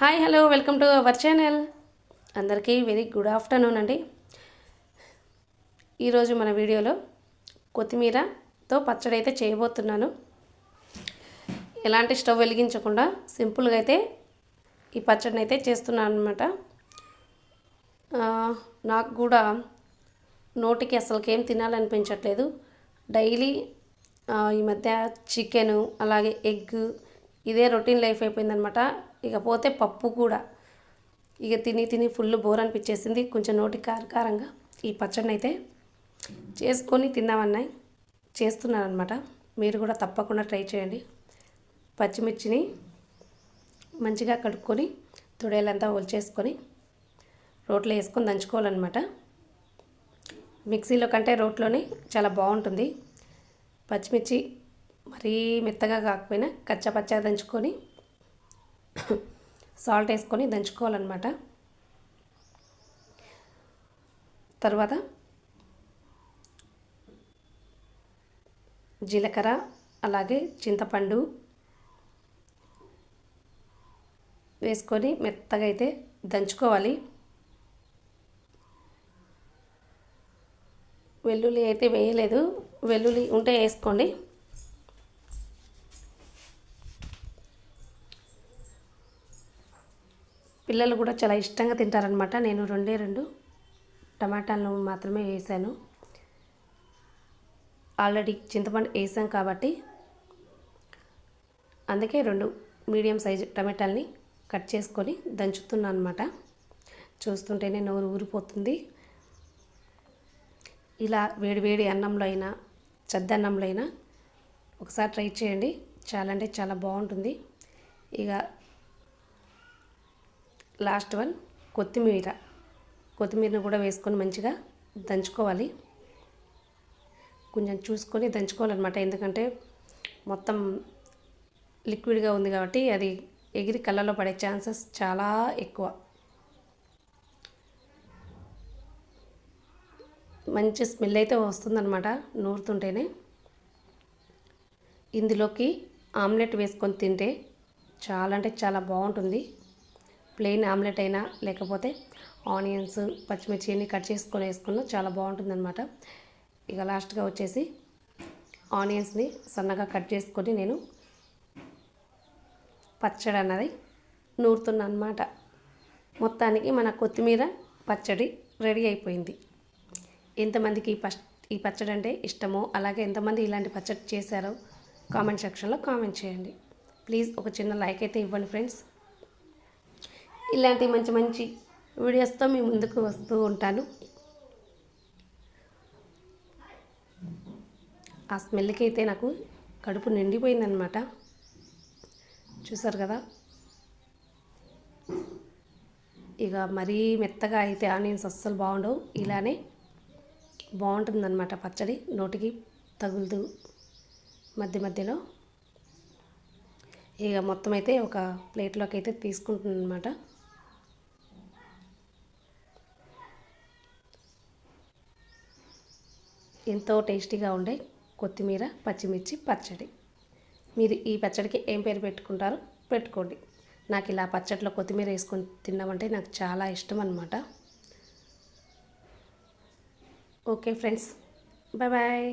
Hi hello welcome to our channel. అందరికీ very good afternoon అండి. ఈరోజు మన వీడియోలో కొత్తిమీరతో పచ్చడి అయితే చేయబోతున్నాను. ఎలాంటి స్టవ్ వెలిగించకుండా సింపుల్గా అయితే ఈ పచ్చడిని అయితే చేస్తున్నాను అనమాట నాకు కూడా నోటికి అసలుకేం తినాలనిపించట్లేదు. డైలీ ఈ మధ్య చికెను అలాగే ఎగ్ ఇదే రొటీన్ లైఫ్ అయిపోయిందనమాట ఇకపోతే పప్పు కూడా. ఇక తిని తిని ఫుల్ బోర్ అనిపించేసింది కొంచెం నోటి కారకారంగా ఈ పచ్చడిని అయితే చేసుకొని తిన్నామన్నాయి. చేస్తున్నాను అనమాట మీరు కూడా తప్పకుండా ట్రై చేయండి. పచ్చిమిర్చిని మంచిగా కడుక్కొని తొడేలంతా ఒలిచేసుకొని రోట్లో వేసుకొని దంచుకోవాలన్నమాట. మిక్సీలో కంటే రోట్లోనే చాలా బాగుంటుంది. పచ్చిమిర్చి మరీ మెత్తగా కాకపోయినా కచ్చా పచ్చగా దంచుకొని సాల్ట్ వేసుకొని దంచుకోవాలన్నమాట. తర్వాత జీలకర్ర అలాగే చింతపండు వేసుకొని మెత్తగా అయితే దంచుకోవాలి. వెల్లుల్లి అయితే వేయలేదు. వెల్లుల్లి ఉంటే వేసుకోండి. పిల్లలు కూడా చాలా ఇష్టంగా తింటారనమాట నేను రెండే రెండు టమాటాలను మాత్రమే వేసాను. ఆల్రెడీ చింతపండు వేసాం కాబట్టి అందుకే రెండు మీడియం సైజు టమాటాలని కట్ చేసుకొని దంచుతున్నాను అనమాట చూస్తుంటేనే నోరు ఊరిపోతుంది. ఇలా వేడివేడి అన్నంలో అయినా చద్దన్నంలో అయినా ఒకసారి ట్రై చేయండి. చాలా అంటే చాలా బాగుంటుంది. ఇక లాస్ట్ వన్ కొత్తిమీర. కొత్తిమీరను కూడా వేసుకొని మంచిగా దంచుకోవాలి. కొంచెం చూసుకొని దంచుకోవాలన్నమాట. ఎందుకంటే మొత్తం లిక్విడ్గా ఉంది కాబట్టి అది ఎగిరి కళ్ళలో పడే ఛాన్సెస్ చాలా ఎక్కువ. మంచి స్మెల్ అయితే వస్తుందన్నమాట నూరుతుంటేనే. ఇందులోకి ఆమ్లెట్ వేసుకొని తింటే చాలా అంటే చాలా బాగుంటుంది. ప్లెయిన్ ఆమ్లెట్ అయినా లేకపోతే ఆనియన్స్ పచ్చిమిర్చి అన్ని కట్ చేసుకొని వేసుకున్నా చాలా బాగుంటుంది అనమాట ఇక లాస్ట్గా వచ్చేసి ఆనియన్స్ని సన్నగా కట్ చేసుకొని నేను పచ్చడి అన్నది నూరుతున్నా అనమాట మొత్తానికి మన కొత్తిమీర పచ్చడి రెడీ అయిపోయింది. ఎంతమందికి ఈ ఈ పచ్చడి అంటే ఇష్టమో అలాగే ఎంతమంది ఇలాంటి పచ్చడి చేశారో కామెంట్ సెక్షన్లో కామెంట్ చేయండి. ప్లీజ్ ఒక చిన్న లైక్ అయితే ఇవ్వండి ఫ్రెండ్స్. ఇలాంటి మంచి మంచి వీడియోస్తో మీ ముందుకు వస్తూ ఉంటాను. ఆ స్మెల్కి అయితే నాకు కడుపు నిండిపోయిందనమాట చూసారు కదా? ఇక మరీ మెత్తగా అయితే ఆనియన్స్ అస్సలు బాగుండవు. ఇలానే బాగుంటుందన్నమాట పచ్చడి. నోటికి తగులుతూ మధ్య మధ్యలో ఇక మొత్తం అయితే ఒక ప్లేట్లోకి అయితే తీసుకుంటుంది ఎంతో టేస్టీగా ఉండే కొత్తిమీర పచ్చిమిర్చి పచ్చడి. మీరు ఈ పచ్చడికి ఏం పేరు పెట్టుకుంటారో పెట్టుకోండి. నాకు ఇలా పచ్చడిలో కొత్తిమీర వేసుకొని తిన్నామంటే నాకు చాలా ఇష్టం అనమాట ఓకే ఫ్రెండ్స్ బాయ్ బాయ్.